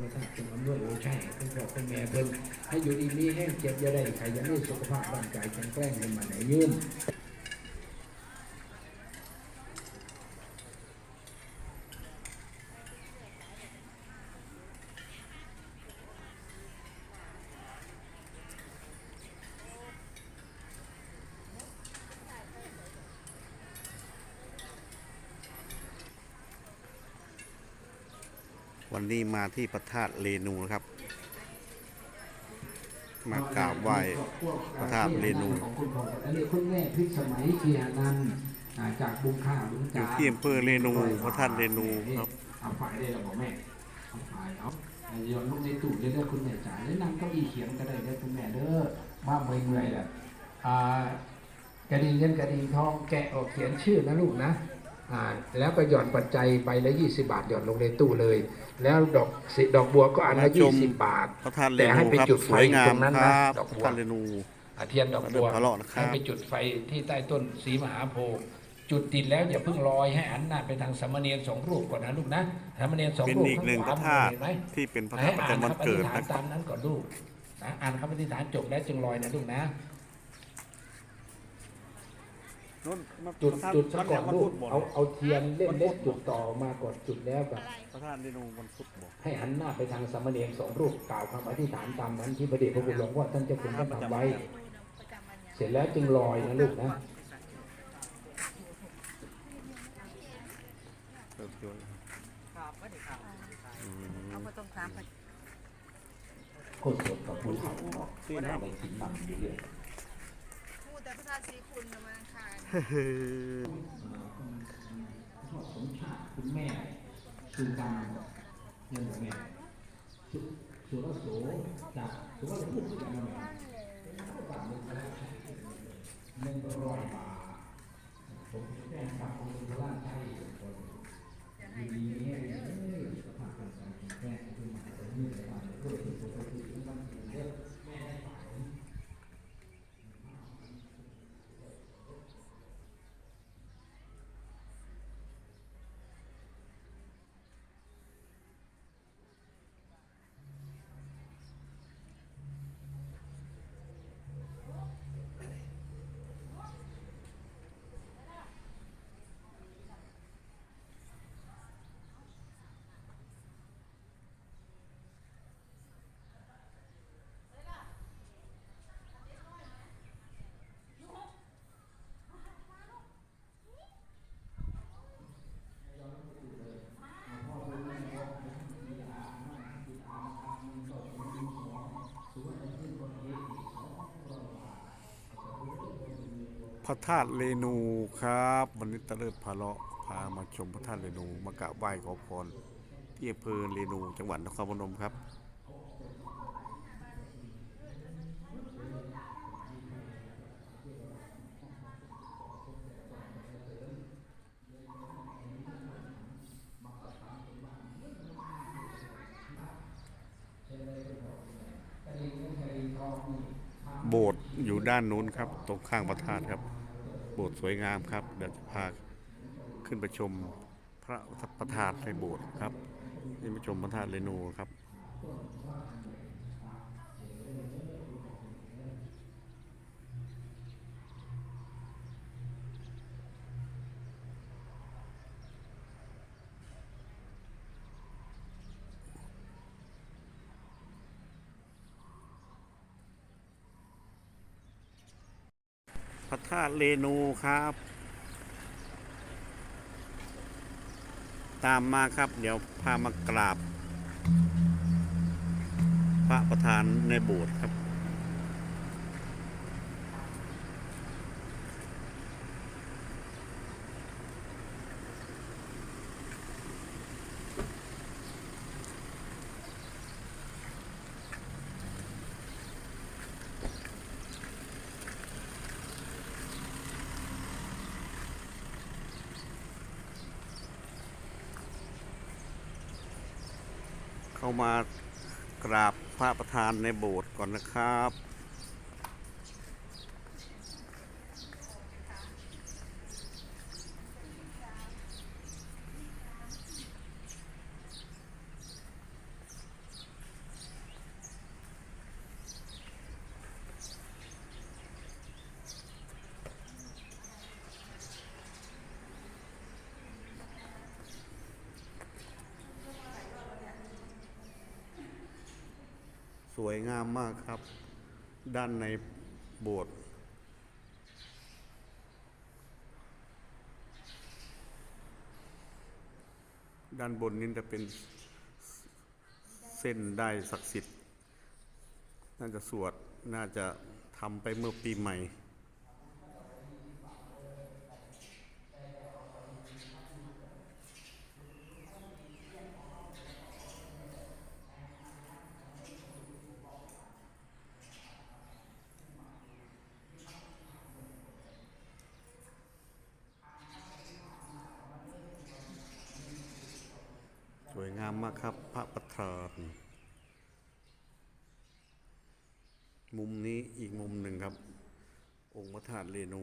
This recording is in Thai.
มาท่านจงอำนวยโอใช่เป็นพ่อเป็นแม่เพิ่นให้อยู่ดีมีแห้งเจ็บอย่าได้ใครยังได้สุขภาพร่างกายแข็งแรงให้มันไหนยืน วันนี้มาที่พระธาตุเรนูนะครับ มากราบไหว้พระธาตุเรนูของคุณพ่ออันนี้คุณแม่พิสมัยเกียรนันท์อ่าจากบุงค่าบุงอยู่จาที่อำเภอเรนูพระธาตุเรนูครับเอาฝ่ายได้เราบอกแม่เอาฝ่ายเอาเอาโยนลงในตู้เด้อคุณแม่จ๋าแล้วนั่งเก็อีเขียนก็ได้เด้อคุณแม่เด้อว่าเมื่อยๆแหละอ่ากระดิ่งเงินกระดิ่งทองแกะออกเขียนชื่อนะลูกนะอ่า แล้วก็หย่อนปัจจัยใบละ20บาทหย่อนลงในตู้เลย แล้วดอกสิดอกบัวก็อันละมาชม20บาทพระธาตุเรแต่ให้นูไปครับจุดไฟสวยงาตมรงนั้นคนะรับดอกพระบัวธาตุเรนูอาเทียนดอกบัวเดินทะเลาะนะครับให้ไปจุดไฟที่ใต้ต้นสีมหาโพธิ์จุดติดแล้วอย่าเพิ่งลอยให้อันหน้าไปทางสามเณรสองรูปก่อนนะลูกนะสามเณรสองเป็นรูปอีกหนึ่งพข้ระงขวธาตุเห็นไหมที่เป็นพระธาให้ตุประอ่านจำวันคำอเกิธิดษฐานนะคตารับมนั้นก่อนลูกนะอ่านคำอธิษฐานจบแล้วจึงลอยนะลูกนะ จุดจุดซะก่อนลูกเอาเอาเทียนเล่นเล็กจุดต่อมาก่อนจุดแล้วกับพระธาตุเรนูวันพุธบอก ให้หันหน้าไปทางสามเณรสองรูปกล่าวคำอธิษฐานตามนั้นที่พระเดชพระคุณหลวงพ่อท่านเจ้าคุณท่านทำไว้ เสร็จแล้วจึงลอยนะลูกนะเริ่มต้นอืมเอาไปตรงสามไปโคตรสดกับผู้เฒ่าเนาะที่น่าไปสินนำอยู่เรื่อยพูด คุณน่ะมังคารพ่อสมชาติคุณแม่คือการเงินแม่สุรโสจากสุรสพูดกันมาแม่ฝากเงินไปแล้วเงินร้อยบาทผมแจ้งฝากคนสุราษฎร์ใช่คนดีดีเนี่ยสภาพการแข็งแรงขึ้นมาแต่นี่สภาพเพื่อที่จะไปถึงมันเยอะแม่ได้ฝาก พระธาตุเรนูครับ วันนี้ตะเลิศพาเลาะพามาชมพระธาตุเรนูมากราบไหว้ขอพรที่อำเภอเรนูจังหวัดนครพนมครับ โบสถ์อยู่ด้านนู้นครับ ตรงข้างพระธาตุครับ โบสถ์สวยงามครับเดี๋ยวจะพาขึ้นไปชมพระพระธาตุในโบสถ์ครับนี่มาชมพระธาตุเรนูครับ ระธาตุเรนูครับ ตามมาครับ เดี๋ยวพามากราบ พระประธานในโบสถ์ครับ เข้ามากราบพระประธานในโบสถ์ก่อนนะครับ วยงามมากครับ ด้านในโบสถ์ด้านบนนี้จะเป็นเส้นได้ศักดิ์สิทธิ์ น่าจะสวด น่าจะทำไปเมื่อปีใหม่ ส วยงามมากครับพระประธาน มุมนี้อีกมุมหนึ่งครับ องค์พระธาตุเรนู